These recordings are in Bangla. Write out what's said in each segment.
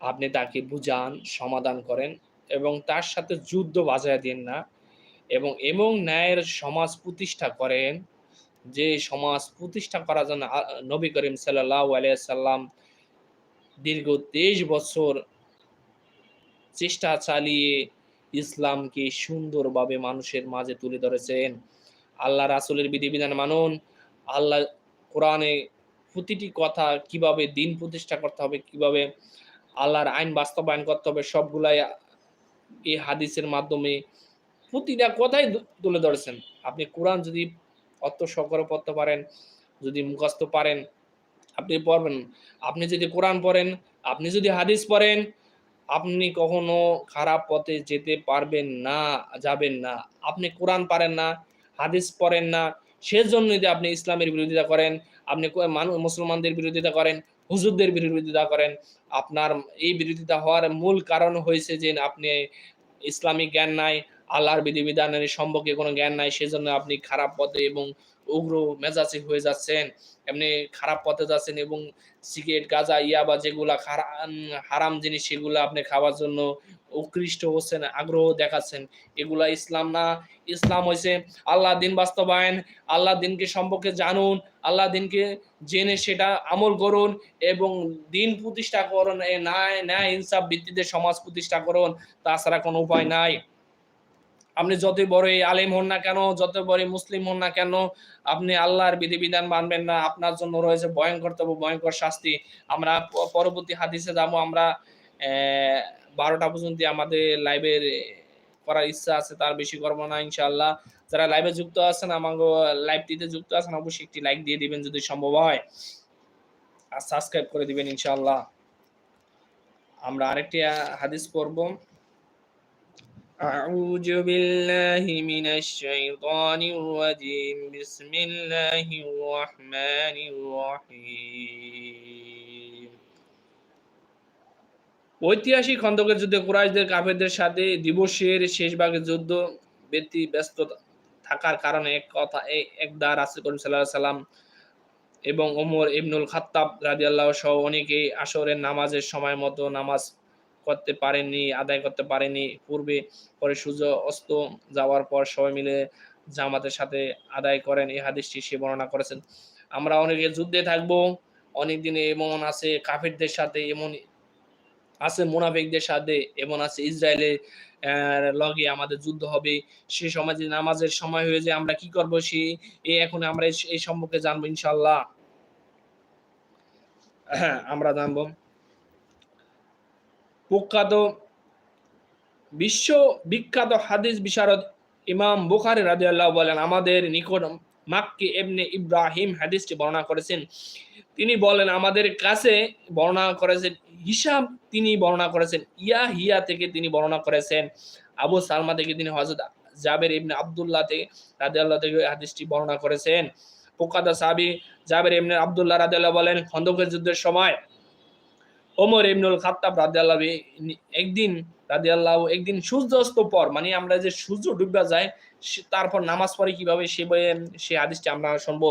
আপনি তাকে বুঝান, সমাধান করেন এবং তার সাথে যুদ্ধ বাজায় দিন না এবং এবং ন্যায়ের সমাজ প্রতিষ্ঠা করেন যে সমাজ প্রতিষ্ঠা করার জন্য নবী করিম সাল্লাহ আলিয়াল্লাম দীর্ঘ তেইশ বছর চেষ্টা চালিয়ে ইসলামকে সুন্দরভাবে মানুষের মাঝে তুলে ধরেছেন। আল্লাহ রাসুলের বিধিবিধান মানুন, আল্লাহ কোরআনে প্রতিটি কথা কীভাবে দিন প্রতিষ্ঠা করতে হবে, কীভাবে আল্লাহর আইন বাস্তবায়ন করতে হবে, সবগুলাই এই হাদিসের মাধ্যমে প্রতিটা কথাই তুলে ধরেছেন। আপনি কোরআন যদি অর্থ সহকারে পড়তে পারেন, যদি মুখস্থ পারেন, আপনি পড়বেন। আপনি যদি কোরআন পড়েন, আপনি যদি হাদিস পড়েন, আপনি কখনো খারাপ পথে যেতে পারবেন না, যাবেন না। আপনি কোরআন পারেন না, হাদিস পড়েন না সেজন্য যদি আপনি ইসলামের বিরোধিতা করেন, আপনি মানুষ মুসলমানদের বিরোধিতা করেন, হুজুরদের বিরোধিতা করেন, আপনার এই বিরোধিতা হওয়ার মূল কারণ হয়েছে যে আপনি ইসলামিক জ্ঞান নাই আল্লাহর বিধিবিধানের সম্পর্কে কোনো জ্ঞান নাই, সেজন্য আপনি খারাপ পথে এবং উগ্র মেজাজি হয়ে যাচ্ছেন। এমনি খারাপ পথে যাচ্ছেন এবং সিগারেট, গাঁজা ইয়াবা যেগুলা হারাম জিনিস, সেগুলো আপনি খাওয়ার জন্য উৎকৃষ্ট হচ্ছেন, আগ্রহ দেখাচ্ছেন। এগুলা ইসলাম না। ইসলাম হয়েছে আল্লাহ দিন বাস্তবায়ন। আল্লাহ দিনকে সম্পর্কে জানুন। আল্লাহ দিনকে জেনে সেটা আমল করুন এবং দিন প্রতিষ্ঠা করুন। ন্যায় ন্যায় ইনসাফ ভিত্তিতে সমাজ প্রতিষ্ঠা করুন। তাছাড়া কোনো উপায় নাই। আপনি যতই বড় আলেম হন না কেন যত বড় মুসলিম হন না কেন, আপনি আল্লাহর বিধিবিধান মানবেন না। আপনার জন্য রয়েছে ভয়ঙ্কর তবে ভয়ঙ্কর শাস্তি। আমরা পরবর্তী হাদিসে যাব, আমরা বারোটা পর্যন্ত আমাদের লাইভের করার ইচ্ছা আছে, তার বেশি করব না ইনশাল্লাহ যারা লাইভে যুক্ত আছেন আমাকে লাইভটিতে যুক্ত আছেন, অবশ্যই একটি লাইক দিয়ে দিবেন যদি সম্ভব হয়। আর সাবস্ক্রাইব করে দিবেন ইনশাআল্লাহ। আমরা আরেকটি হাদিস পড়ব। أعوذ بالله من الشيطان الرجيم بسم الله الرحمن الرحيم ঐতিহাসিক খন্দকের যুদ্ধে কুরাইশদের কাফেরদের সাথে দিবসের শেষ ভাগের যুদ্ধ ব্যক্তি ব্যস্ত থাকার কারণে এক কথা এ- একদা রাসূল করিম সাল্লাল্লাহু সাল্লাম এবং ওমর ইবনুল খাত্তাব রাদিয়াল্লাহু সহ অনেকেই আসরের নামাজের সময় মতো নামাজ করতে পারেনি আদায় করতে পারেনি পূর্বে পরে সূর্য অস্ত যাওয়ার পর সবাই মিলে জামাতের সাথে আদায় করেন। এই হাদিসটি সে বর্ণনা করেছেন। আমরা অনেকে যুদ্ধে থাকব অনেক দিনে এমন আছে কাফিরদের সাথে এমন আছে মুনাফিকদের সাথে এমন আছে ইসরায়েলের আহ, লগে আমাদের যুদ্ধ হবে। সে সময় যে নামাজের সময় হয়ে যায় আমরা কি করব সে এখন আমরা এই- এই সম্পর্কে জানব ইনশাল্লাহ হ্যাঁ আমরা জানব। প্রখ্যাত বিশ্ব বিখ্যাত হাদিস বিশারদ ইমাম বুখারী রাদিয়াল্লাহু বলেন, আমাদের নিকট মাক্কি এমনি ইব্রাহিম হাদিসটি বর্ণনা করেছেন। তিনি বলেন, আমাদের কাছে বর্ণনা করেছেন, হিসাব তিনি বর্ণনা করেছেন ইয়া হিয়া থেকে তিনি বর্ণনা করেছেন। আবু সালমা থেকে তিনি হযরত জাবের ইবনে আব্দুল্লাহ থেকে রাদিয়াল্লাহু থেকে হাদিসটি বর্ণনা করেছেন। পোকাদা সাহাবী জাবের ইবনে আব্দুল্লাহ রাদিয়াল্লাহু বলেন, খন্দকের যুদ্ধের সময় ওমর ইবনুল খাত্তাব রাদিয়াল্লাহু একদিন রাদিয়াল্লাহু, একদিন সূর্যাস্ত পর মানে আমরা যে সূর্য ডুববা যায় তারপর নামাজ পড়ে কীভাবে সে সে হাদিসটি আমরা শুনব।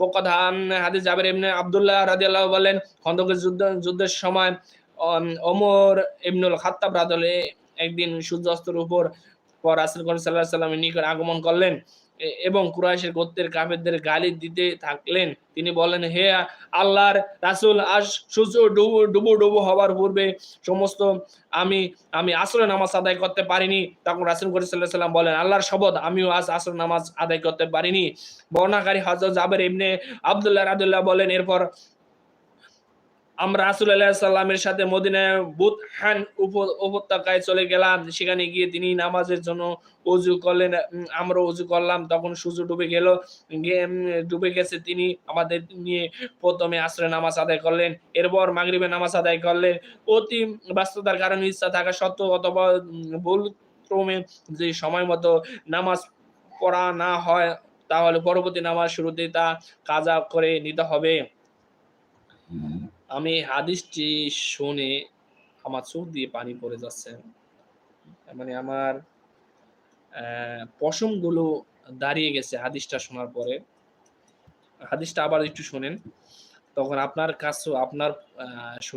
প্রকাধান হাদিস জাবের ইবনে আব্দুল্লাহ রাদিয়াল্লাহু বলেন, খন্দকের যুদ্ধ, যুদ্ধের সময় ওমর ইবনুল খাত্তাব রাদিয়াল্লাহু একদিন সূর্যাস্তের উপর, পর রাসূল আলাইহি সাল্লামের নিকট আগমন করলেন। এবং কুরাইশের গোত্রের কাফেরদের গালি দিতে থাকলেন। তিনি বলেন, হে আল্লাহর রাসূল আজ সূর্য ডুবু ডুবু ডুবু হওয়ার পূর্বে সমস্ত আমি আমি আসর নামাজ আদায় করতে পারিনি। তখন রাসূল করি আলাইহি সাল্লাম বলেন, আল্লাহর শপথ, আমিও আজ আসর নামাজ আদায় করতে পারিনি। বর্ণাকারী হযরত জাবের ইবনে আবদুল্লাহ রাদিয়াল্লাহু বলেন, এরপর আমরা রাসূলুল্লাহ সাল্লামের সাথে মদিনায় বুতহান উপ- উপত্যকায় চলে গেলাম, সেখানে গিয়ে তিনি নামাজের জন্য অজু করলেন আমরা অজু করলাম, তখন সূর্য ডুবে গেল ডুবে গেছে, তিনি আমাদের নিয়ে প্রথমে আসরে নামাজ আদায় করলেন, এরপর মাগরিবে নামাজ আদায় করলেন। অতি ব্যস্ততার কারণে ইচ্ছা থাকা সত্ত্বেও অথবা ভুল ক্রমে যে সময় মতো নামাজ পড়া না হয়, তাহলে পরবর্তী নামাজ শুরুতে তা কাজা করে নিতে হবে। আমি হাদিসটি শুনে আমার চোখ দিয়ে পানি পড়ে যাচ্ছে। মানে আমার পশমগুলো দাঁড়িয়ে গেছে হাদিসটা শোনার পরে। হাদিসটা আবার একটু শোনেন। তখন আপনার কাছেও, আপনার শরীর